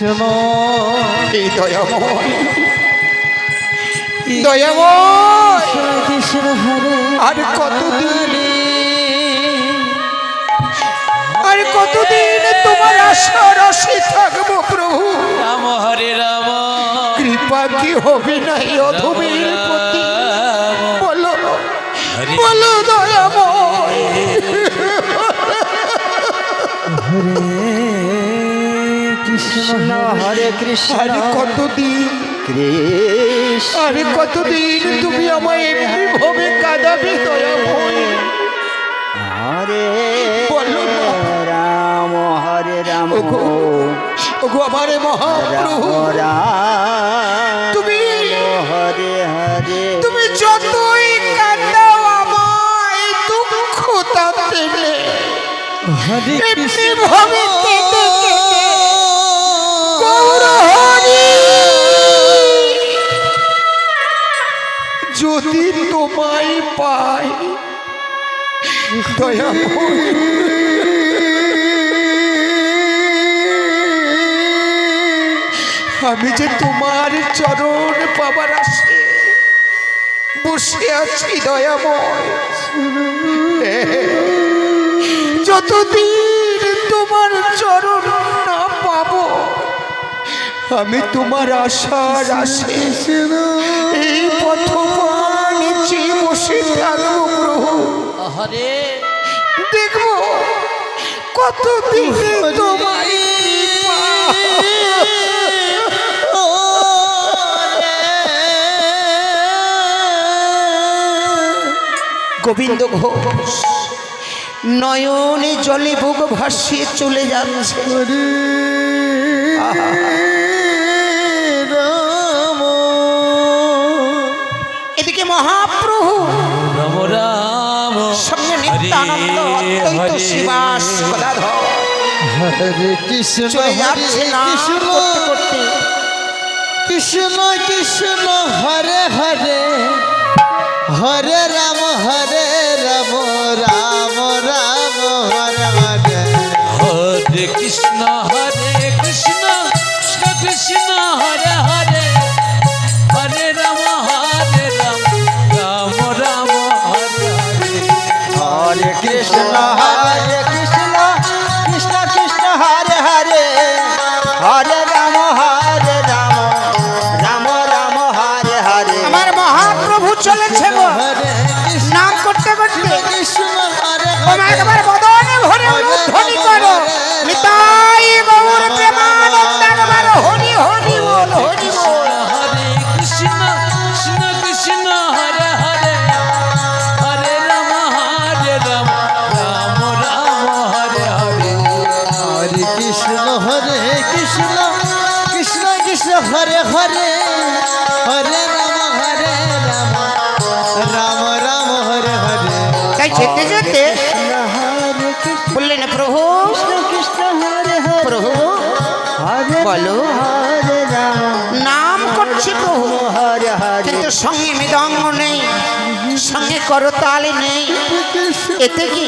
কৃষ্ণ এই দয়াময়। দয়াময়। কৃষ্ণ হরে আর কতদিন আর কতদিন তোমার আশা রসে থাকব প্রভু? রাম হরে রাম। কৃপা কি হবে না অধমের প্রতি? বলো বলো দয়াময়। কৃষ্ণ হরে কৃষ্ণ আর কতদিন? কৃষ্ণ। আর কতদিন তুমি আমায় এমনি ভাবে কাঁদাবে দয়াময় হরে বলো। রাম হরে রাম। ওগো ওগো আমারে মহাপ্রভু। তুমি হরে হরে। তুমি যতই কান্দাও আমায় দুঃখ তাতে হরে ভাবে কেঁদে তোমায় পাই। দয়াময় আমি যে তোমার চরণ পাবার আসে বসে আছি দয়াময়। যতদিন তোমার চরণ না পাবো আমি তোমার আশার আসে এই থাকব প্রভু হরে দেখব কতদিন তোমার গোবিন্দ ঘোষ নয়নে জলে ভোগ ভাসিয়ে চলে যাচ্ছে। এদিকে মহাপ্রভু। সঙ্গে নিত্যানন্দ অদ্বৈত শিবাস গদাধর। হরে কৃষ্ণ যাচ্ছে করতে করতে। কৃষ্ণ কৃষ্ণ হরে হরে। হরে রাম হরে কৃষ্ণ হরে তোমার যেতে যেতে কৃষ্ণ বললেন প্রভু কৃষ্ণ প্রভু বলো নাম করছি প্রভু কিন্তু সঙ্গে মৃদঙ্গ নেই সঙ্গে করতাল নেই। এতে কি?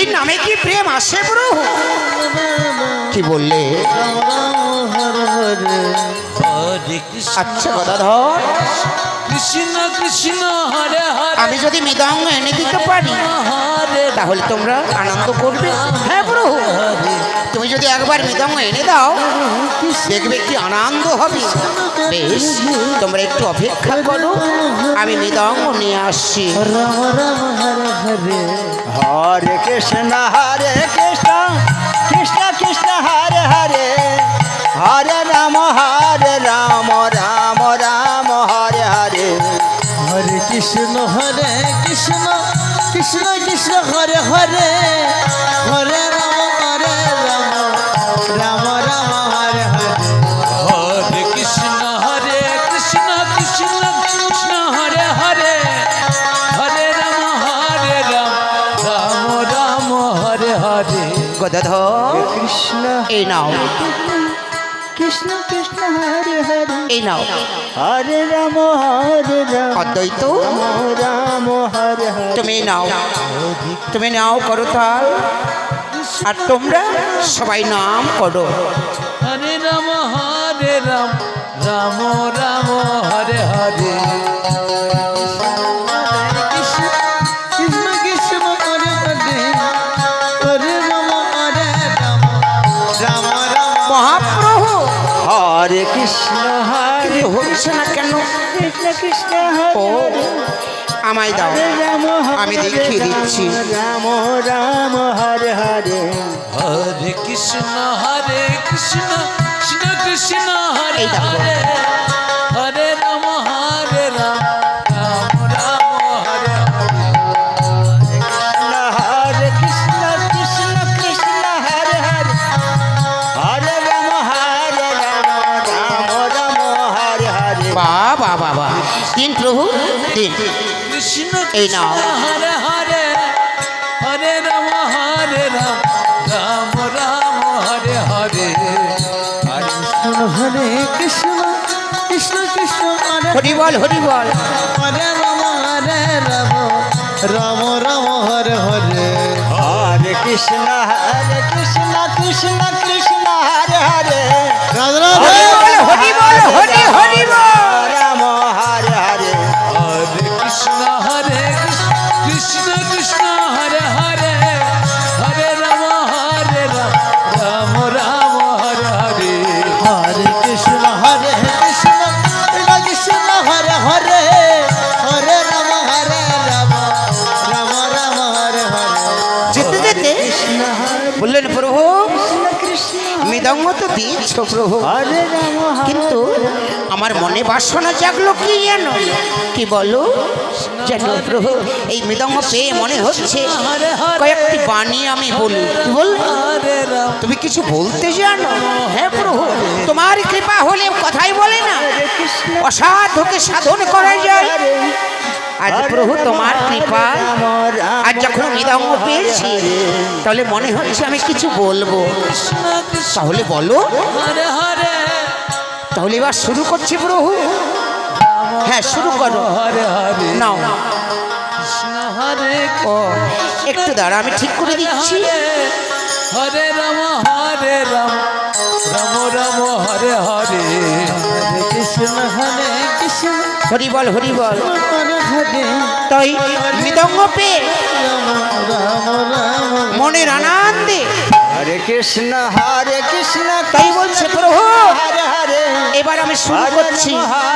এই নামে কি প্রেম আসে প্রভু? কি বললে? আচ্ছা গদাধর। কৃষ্ণ কৃষ্ণ হরে হরে আমি যদি মৃদঙ্গ এনে দিতে পারি তাহলে তোমরা আনন্দ করবে। হ্যাঁ প্রভু। তুমি যদি একবার মৃদঙ্গ এনে দাও দেখবে কি আনন্দ হবে। বেশ তোমরা একটু অপেক্ষা করো আমি মৃদঙ্গ নিয়ে আসছি। হরে কৃষ্ণ হরে গদাধর। কৃষ্ণ। এই নাও। কৃষ্ণ কৃষ্ণ হরে হরে। এই নাও। হরে রাম হরে রাম। অদ্বৈত। রাম হরে হরে। তুমি নাও। তুমি নাও করো তাল। আর তোমরা সবাই নাম করো। হরে রাম হরে রাম। রাম রাম হরে হরে। কৃষ্ণ হরে হচ্ছে না কেন? কৃষ্ণ কৃষ্ণ ও আমায় দাও। আমি দেখিয়ে দিচ্ছি। রাম রাম হরে হরে হরে কৃষ্ণ হরে কৃষ্ণ কৃষ্ণ কৃষ্ণ হরে হরে হরে দিন প্রভু। দিন। কৃষ্ণ এই নাও। হরে হরে হরে রাম হরে রাম রাম রাম হরে হরে। কৃষ্ণ হরে কৃষ্ণ কৃষ্ণ কৃষ্ণ হরি বল হরি বল। হরে রাম হরে রাম রাম রাম হরে হরে। হরে কৃষ্ণ হরে কৃষ্ণ কৃষ্ণ কৃষ্ণ। প্রভু। কিন্তু আমার মনে বাসনা জাগলো কি যেন? কি বলো? জানো প্রভু এই মৃদঙ্গ পেয়ে মনে হচ্ছে কয়েকটি বাণী আমি বলি। বল তুমি কিছু বলতে জানো? হ্যাঁ প্রভু তোমার কৃপা হলে কথাই বলে না। অসাধুকে সাধন করা যায়। আজ প্রভু তোমার কৃপা। আর যখন মৃদঙ্গ পেয়েছি তাহলে মনে হচ্ছে আমি কিছু বলব। তাহলে বলো। তাহলে এবার শুরু করছি প্রভু। হ্যাঁ শুরু করো। নাও। একটু দাঁড়া আমি ঠিক করে দিচ্ছি। হরে রাম হরে রাম রাম রাম হরে। হরে কৃষ্ণ হরে কৃষ্ণ। হরি বল হরি বল। হরে তাই মৃদঙ্গ রাম মনের আনন্দে। হরে কৃষ্ণ হরে কৃষ্ণ তাই বলছে প্রভু এবার আমি শুরু করছি।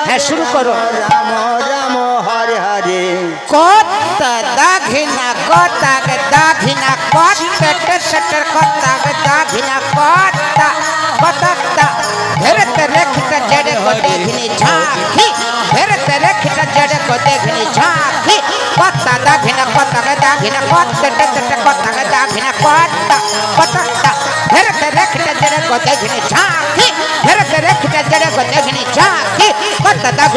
হ্যাঁ শুরু করো। রাম রাম হরে হরে। কত্তা দাঘিনা কত্তা দাঘিনা কত্তা টটর কত্তা দাঘিনা কত্তা কত্তা ধরত রেখিত জড় কো দেখনি ঝাঁকি ধরত রেখিত জড় কো দাঘিনা কত্তা গে দাঘিনা কত্তা টটর কত্তা গে দাঘিনা কত্তা কত্তা ধরত রেখিত জড় কো দেখনি ঝাঁকি ধরত রেখিত